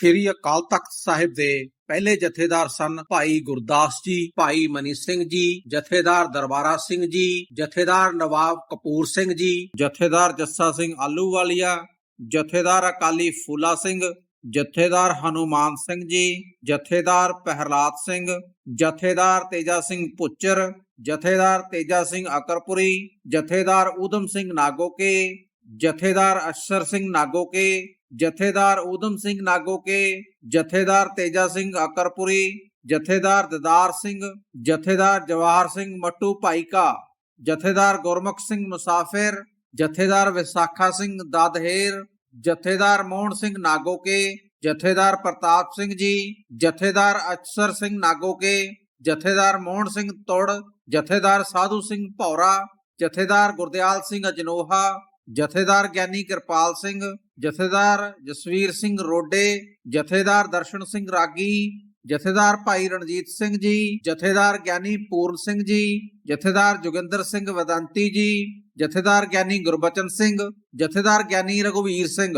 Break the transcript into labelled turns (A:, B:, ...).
A: ਸ੍ਰੀ ਅਕਾਲ ਤਖਤ ਸਾਹਿਬ ਦੇ ਪਹਿਲੇ ਜਥੇਦਾਰ ਸਨ ਭਾਈ ਗੁਰਦਾਸ ਜੀ, ਭਾਈ ਮਨੀ ਸਿੰਘ ਜੀ, ਜਥੇਦਾਰ ਦਰਬਾਰਾ ਸਿੰਘ ਜੀ, ਜਥੇਦਾਰ ਨਵਾਬ ਕਪੂਰ ਸਿੰਘ ਜੀ, ਜਥੇਦਾਰ ਜੱਸਾ ਸਿੰਘ ਆਲੂਵਾਲੀਆ ਜਥੇਦਾਰ ਅਕਾਲੀ ਫੂਲਾ ਸਿੰਘ, ਜਥੇਦਾਰ ਹਨੂਮਾਨ ਸਿੰਘ ਜੀ, ਜਥੇਦਾਰ ਪਹਿਰਲਾਦ ਸਿੰਘ, ਜਥੇਦਾਰ ਤੇਜਾ ਸਿੰਘ ਪੁੱਚਰ, ਜਥੇਦਾਰ ਤੇਜਾ ਸਿੰਘ ਅਕਰਪੁਰੀ, ਜਥੇਦਾਰ ਊਧਮ ਸਿੰਘ ਨਾਗੋਕੇ ਜਥੇਦਾਰ ਅਸ਼ਰ ਸਿੰਘ ਨਾਗੋਕੇ, ਜਥੇਦਾਰ ਊਧਮ ਸਿੰਘ ਨਾਗੋਕੇ, ਜਥੇਦਾਰ ਤੇਜਾ ਸਿੰਘ ਅਕਰਪੁਰੀ, ਜਥੇਦਾਰ ਦਦਾਰ ਸਿੰਘ, ਜਥੇਦਾਰ ਜਵਾਹਰ ਸਿੰਘ ਮੱਟੂ ਭਾਈਕਾ, ਜਥੇਦਾਰ ਗੁਰਮੁਖ ਸਿੰਘ ਮੁਸਾਫਿਰ, ਜਥੇਦਾਰ ਵਿਸਾਖਾ ਸਿੰਘ ਦਾਦਹੇਰ, ਜਥੇਦਾਰ ਮੋਹਨ ਸਿੰਘ ਨਾਗੋਕੇ, ਜਥੇਦਾਰ ਪ੍ਰਤਾਪ ਸਿੰਘ ਜੀ, ਜਥੇਦਾਰ ਅਚਸਰ ਸਿੰਘ ਨਾਗੋਕੇ, ਜਥੇਦਾਰ ਮੋਹਨ ਸਿੰਘ ਤੋੜ, ਜਥੇਦਾਰ ਸਾਧੂ ਸਿੰਘ ਭੌਰਾ, ਜਥੇਦਾਰ ਗੁਰਦਿਆਲ ਸਿੰਘ ਅਜਨੋਹਾ ਜਥੇਦਾਰ ਗਿਆਨੀ ਕਿਰਪਾਲ ਸਿੰਘ, ਜਥੇਦਾਰ ਜਸਵੀਰ ਸਿੰਘ ਰੋਡੇ, ਜਥੇਦਾਰ ਦਰਸ਼ਨ ਸਿੰਘ ਰਾਗੀ, ਜਥੇਦਾਰ ਭਾਈ ਰਣਜੀਤ ਸਿੰਘ ਜੀ, ਜਥੇਦਾਰ ਗਿਆਨੀ ਪੂਰਨ ਸਿੰਘ ਜੀ, ਜਥੇਦਾਰ ਜੋਗਿੰਦਰ ਸਿੰਘ ਵਦੰਤੀ ਜੀ, ਜਥੇਦਾਰ ਗਿਆਨੀ ਗੁਰਬਚਨ ਸਿੰਘ, ਜਥੇਦਾਰ ਗਿਆਨੀ ਰਘੁਵੀਰ ਸਿੰਘ।